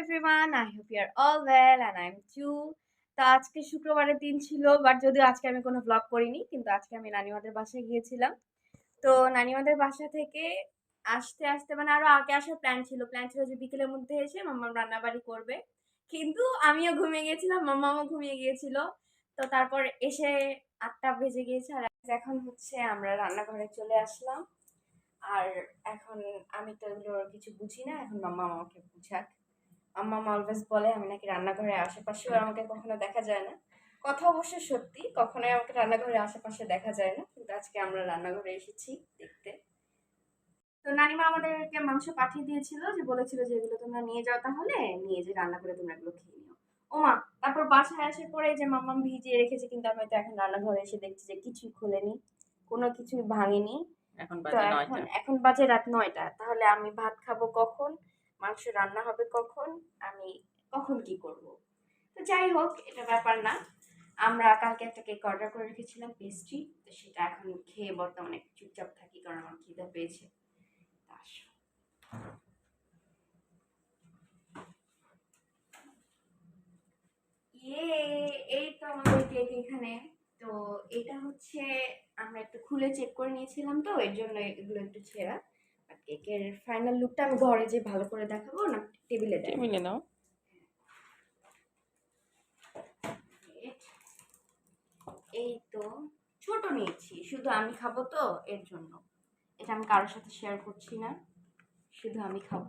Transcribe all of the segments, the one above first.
everyone. I hope you are all well and I'm too. তো আজকে শুক্রবারের দিন ছিল বাট যদিও আজকে আমি কোনো ব্লগ করিনি, কিন্তু আজকে আমি নানিমাদের বাসায় গিয়েছিলাম। তো নানিমাদের বাসা থেকে আসতে আসতে মানে আরও আগে আসার প্ল্যান ছিল। প্ল্যান ছিল যে বিকেলের মধ্যে এসে মাম্মাম রান্নাবাড়ি করবে। কিন্তু আমিও ঘুমিয়ে গিয়েছিলাম, মাম্মামও ঘুমিয়ে গিয়েছিল। তো তারপর এসে আটটা বেজে গিয়েছে আর এখন হচ্ছে আমরা রান্নাঘরে চলে আসলাম। আর এখন আমি তো এগুলোর কিছু বুঝি না, এখন মাম্মা আমাকে বুঝাক। আম্মা অলওয়েজ বলে আমি নাকি রান্নাঘরের আশেপাশেও আমাকে কখনো দেখা যায় না। কথা অবশ্য সত্যি কখনোই আমাকে রান্নাঘরের আশেপাশে দেখা যায় না কিন্তু আজকে আমরা রান্নাঘরে এসেছি দেখতে। তো নানিমা আমাদেরকে মাংস পাঠিয়ে দিয়েছিল যে বলেছিল যে এগুলো তোমরা নিয়ে যাও তাহলে নিয়ে যে রান্না করে তোমরা এগুলো খেয়ে নিও। ওমা তারপর বাসায় আসার পরে যে মাম্মাম ভিজিয়ে রেখেছে কিন্তু আমি তো এখন রান্নাঘরে এসে দেখছি যে কিছুই খোলেনি কোনো কিছুই ভাঙেনি। এখন বাজে এখন বাজে রাত নয়টা তাহলে আমি ভাত খাব কখন? মাংস রান্না হবে কখন, আমি কখন কি করব। তো যাই হোক, এটা ব্যাপার না। আমরা কালকে একটা কেক অর্ডার করে রেখেছিলাম পেস্ট্রি তো সেটা এখন খেয়ে বর্তমানে চুপচাপ থাকি কারণ আমার খিদে পেয়েছে। ইয়ে এই তো আমাদের কেক এখানে। তো এটা হচ্ছে, আমরা একটু খুলে চেক করে নিয়েছিলাম তো, এর জন্য এগুলো একটু ছেঁড়া। কেকের ফাইনাল লুকটা আমি ঘরে যে ভালো করে দেখাবো না? টেবিলে টেবিলে দাও এই তো ছোট নিয়েছি। শুধু আমি খাব তো এর জন্য। এটা আমি কারোর সাথে শেয়ার করছি না। শুধু আমি খাব।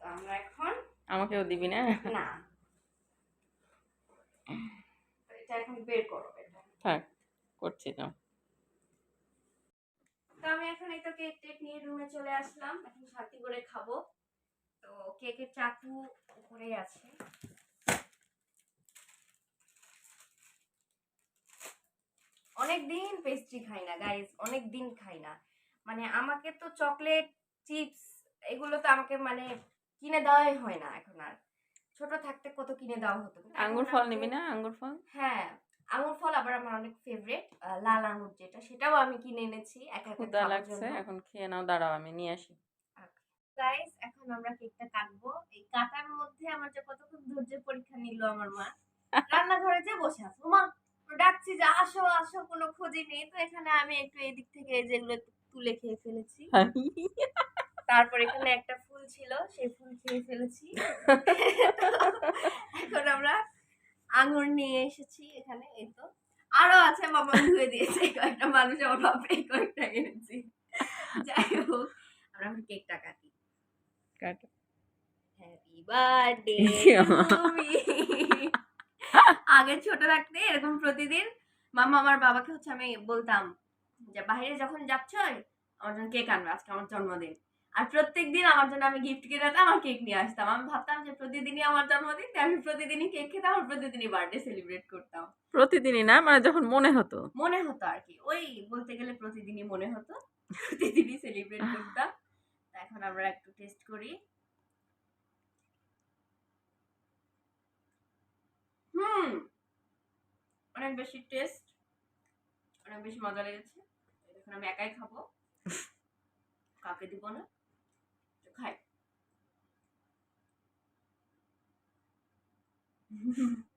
তো আমরা এখন আমাকেও দিবি না? না। এটা এখন বের করো এটা। থাক করছি তো। তো আমি এখন এই তো কেক টেক নিয়ে রুমে চলে আসলাম। এখন শান্তি করে খাব। তো কেকের চাকু উপরে আছে। অনেক দিন পেস্ট্রি খাই না গাইজ অনেক দিন খাই না। মানে আমাকে তো চকলেট চিপস এগুলো তো আমাকে মানে কিনে দেওয়াই হয় না এখন আর। ছোট থাকতে কত কিনে দেওয়া হতো। আঙ্গুর ফল নিবি না আঙ্গুর ফল? হ্যাঁ আঙুর ফল আবার আমার অনেক ফেভারিট লাল আঙুর যেটা সেটাও আমি কিনে এনেছি এক একা লাগছে এখন খেয়ে নাও দাঁড়াও আমি নিয়ে আসি। গাইস এখন আমরা কেকটা কাটবো। এই কাটার মধ্যে আমার যে কতক্ষণ ধৈর্য পরীক্ষা নিল আমার মা রান্নাঘরে যে বসে আছে। মা ডাকছি যে আসো আসো কোনো খোঁজই নেই। তো এখানে আমি একটু এদিক থেকে যেগুলো তুলে খেয়ে ফেলেছি। তারপর এখানে একটা ফুল ছিল সেই ফুল খেয়ে ফেলেছি। আঙুর নিয়ে এসেছি এখানে এই তো। আরও আছে বাবা ধুয়ে দিয়েছে কয়েকটা মানুষ আমার বাবা এই কয়েকটা এনেছি। যাই হোক আমরা এখন কেকটা কাটি। কাটো। হ্যাপি বার্থডে আগে ছোট থাকতে এরকম প্রতিদিন মামা আমার বাবাকে হচ্ছে আমি বলতাম যে বাইরে যখন যাচ্ছ আমার জন্য কেক আনবে আজকে আমার জন্মদিন। আর প্রত্যেক দিন আমার জন্য আমি গিফট কিনে আনতাম আমার কেক নিয়ে আসতাম। আমি ভাবতাম যে প্রতিদিনই আমার জন্মদিন তাই আমি প্রতিদিনই কেক খেতাম আর প্রতিদিনই বার্থডে সেলিব্রেট করতাম। প্রতিদিনই না? মানে যখন মনে হতো? মনে হতো আর কি। ওই বলতে গেলে প্রতিদিনই মনে হতো প্রতিদিনই সেলিব্রেট করতাম। তা এখন আমরা একটু টেস্ট করি। হুম অনেক বেশি টেস্ট অনেক বেশি মজা লেগেছে। এখন আমি একাই খাব। কাউকে দিব না। তো খাই